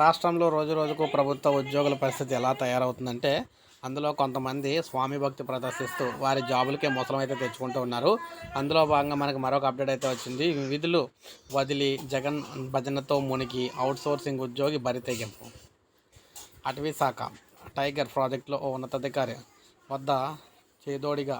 రాష్ట్రంలో రోజు రోజుకు ప్రభుత్వ ఉద్యోగుల పరిస్థితి ఎలా తయారవుతుందంటే అందులో కొంతమంది స్వామి భక్తి ప్రదర్శిస్తూ వారి జాబులకే ముసలం అయితే తెచ్చుకుంటూ ఉన్నారు. అందులో భాగంగా మనకు మరొక అప్డేట్ అయితే వచ్చింది. విధులు వదిలి జగన్ భజనతో మునిగి అవుట్సోర్సింగ్ ఉద్యోగి బరి తెగింపు. అటవీ శాఖ టైగర్ ప్రాజెక్టులో ఓ ఉన్నతాధికారి వద్ద చేదోడిగా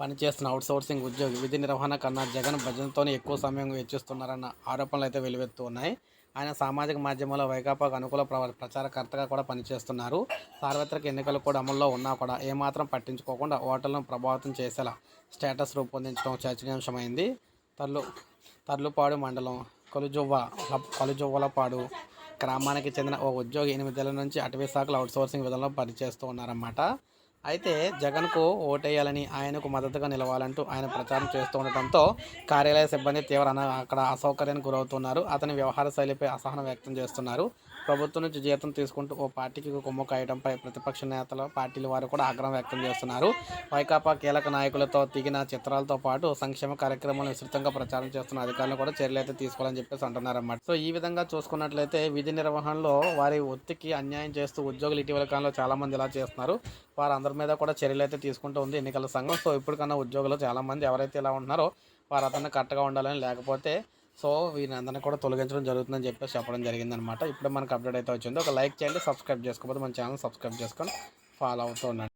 పనిచేస్తున్న అవుట్సోర్సింగ్ ఉద్యోగి విధి నిర్వహణ కన్నా జగన్ భజనతోనే ఎక్కువ సమయం వెచ్చిస్తున్నారన్న ఆరోపణలు అయితే వెలువెత్తు ఉన్నాయి. ఆయన సామాజిక మాధ్యమంలో వైకాపాకు అనుకూల ప్ర- ప్రచారకర్తగా కూడా పనిచేస్తున్నారు. సార్వత్రిక ఎన్నికలు కూడా అమల్లో ఉన్నా కూడా ఏమాత్రం పట్టించుకోకుండా ఓటర్లను ప్రభావితం చేసేలా స్టేటస్ రూపొందించడం చర్చనీయాంశమైంది. తర్లు తర్లుపాడు మండలం కొలుజువ్వ కొలుజువ్వలపాడు గ్రామానికి చెందిన ఓ ఉద్యోగి ఎనిమిదేళ్ళ నుంచి అటవీ శాఖలో అవుట్సోర్సింగ్ విధంలో పనిచేస్తూ ఉన్నారన్నమాట. అయితే జగన్కు ఓటేయాలని ఆయనకు మద్దతుగా నిలవాలంటూ ఆయన ప్రచారం చేస్తూ ఉండటంతో కార్యాలయ సిబ్బంది తీవ్ర అక్కడ అసౌకర్యానికి గురవుతున్నారు. అతని వ్యవహార శైలిపై అసహనం వ్యక్తం చేస్తున్నారు. ప్రభుత్వం నుంచి జీతం తీసుకుంటూ ఓ పార్టీకి కొమ్ము కాయడంపై ప్రతిపక్ష నేతల పార్టీల వారు కూడా ఆగ్రహం వ్యక్తం చేస్తున్నారు. వైకాపా కీలక నాయకులతో దిగిన చిత్రాలతో పాటు సంక్షేమ కార్యక్రమాలను విస్తృతంగా ప్రచారం చేస్తున్న అధికారులు కూడా చర్యలు అయితే తీసుకోవాలని చెప్పేసి అంటున్నారన్నమాట. సో ఈ విధంగా చూసుకున్నట్లయితే విధి నిర్వహణలో వారి ఒత్తికి అన్యాయం చేస్తూ ఉద్యోగులు ఇటీవల కాలంలో చాలామంది ఇలా చేస్తున్నారు. వారు అందరి మీద కూడా చర్యలు అయితే తీసుకుంటూ ఉంది ఎన్నికల సంఘం. సో ఇప్పటికన్నా ఉద్యోగులు చాలామంది ఎవరైతే ఇలా ఉంటున్నారో వారు అతన్ని కరెక్ట్గా ఉండాలని లేకపోతే సో వీరిని కూడా తొలగించడం జరుగుతుందని చెప్పేసి చెప్పడం జరిగిందనమాట ఇప్పుడు మనకు అప్డేట్ అయితే వచ్చింది. ఒక లైక్ చేయండి సబ్స్క్రైబ్ చేసుకోకపోతే మన ఛానల్ సబ్స్క్రైబ్ చేసుకొని ఫాలో అవుతూ ఉండండి.